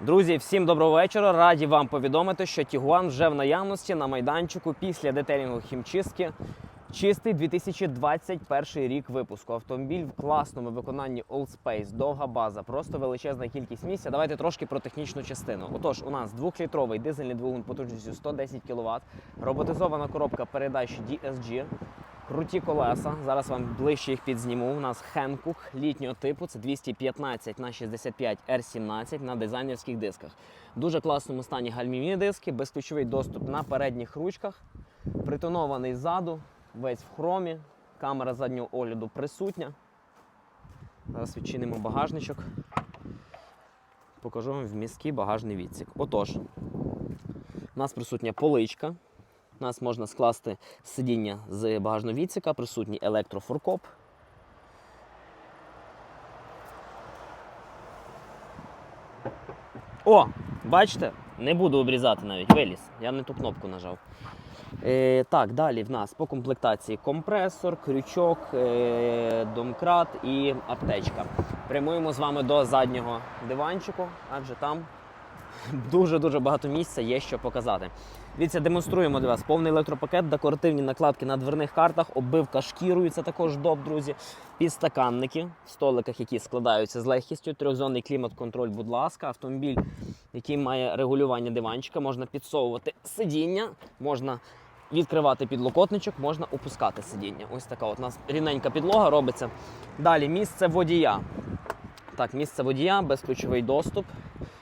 Друзі, всім доброго вечора. Раді вам повідомити, що Тігуан вже в наявності на майданчику після детелінгу хімчистки. Чистий 2021 рік випуску. Автомобіль в класному виконанні Old Space, довга база, просто величезна кількість місця. Давайте трошки про технічну частину. Отож, у нас двохлітровий дизельний двигун потужністю 110 кВт, роботизована коробка передач DSG, круті колеса. Зараз вам ближче їх підзніму. У нас Хенкук літнього типу. Це 215 на 65 R17 на дизайнерських дисках. В дуже класному стані гальмівні диски, безключовий доступ на передніх ручках, притонований ззаду, весь в хромі. Камера заднього огляду присутня. Зараз відчинимо багажничок. Покажу вам вмісткий багажний відсік. Отож, у нас присутня поличка. У нас можна скласти сидіння з багажного відсіка, присутній електрофуркоп. О, бачите? Не буду обрізати навіть, виліз. Я не ту кнопку нажав. Е, так, далі в нас по комплектації компресор, крючок, е, домкрат і аптечка. Прямуємо з вами до заднього диванчику, адже там дуже-дуже багато місця є що показати. Дивіться, демонструємо для вас повний електропакет, декоративні накладки на дверних картах, оббивка шкірою, це також доп, друзі. Підстаканники в столиках, які складаються з легкістю. Трьохзонний клімат-контроль, будь ласка, автомобіль, який має регулювання диванчика, можна підсовувати сидіння, можна відкривати підлокотничок, можна опускати сидіння. Ось така от у нас рівненька підлога робиться. Далі місце водія. Так, місце водія, безключовий доступ.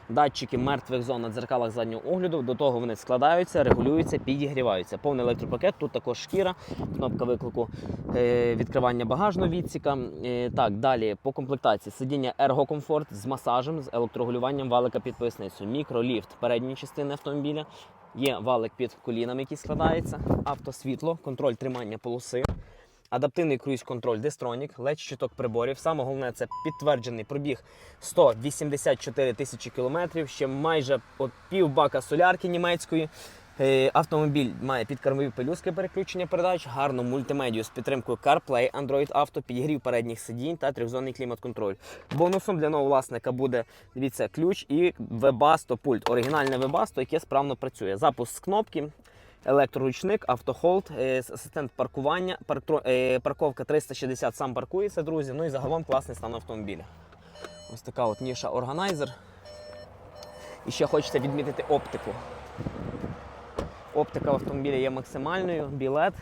Датчики мертвих зон на дзеркалах заднього огляду. До того вони складаються, регулюються, підігріваються. Повний електропакет, тут також шкіра, кнопка виклику е, відкривання багажного відсіка. Е, так, далі по комплектації сидіння Comfort з масажем, з електрогулюванням валика під поясницю, мікроліфт передньої частини автомобіля. Є валик під колінами, який складається, автосвітло, контроль тримання полоси. Адаптивний круїз-контроль Destronік, LED щиток приборів. Саме головне це підтверджений пробіг 184 тисячі кілометрів, ще майже от пів бака солярки німецької. Е, Автомобіль має підкармові пелюстки переключення передач, гарну мультимедію з підтримкою CarPlay, Android Auto, підігрів передніх сидінь та трьохзонний клімат-контроль. Бонусом для нового власника буде дивіться ключ і Webasto пульт. Оригінальне Webasto, яке справно працює. Запуск з кнопки. Електроручник, автохолд, е, асистент паркування, е, парковка 360 сам паркується, друзі. Ну і загалом класний стан автомобіля. Ось така от ніша органайзер. І ще хочеться відмітити оптику. Оптика в автомобілі є максимальною, білет,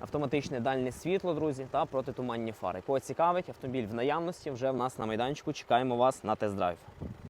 автоматичне дальнє світло, друзі, та протитуманні фари. Кого цікавить, автомобіль в наявності вже в нас на майданчику. Чекаємо вас на тест-драйв.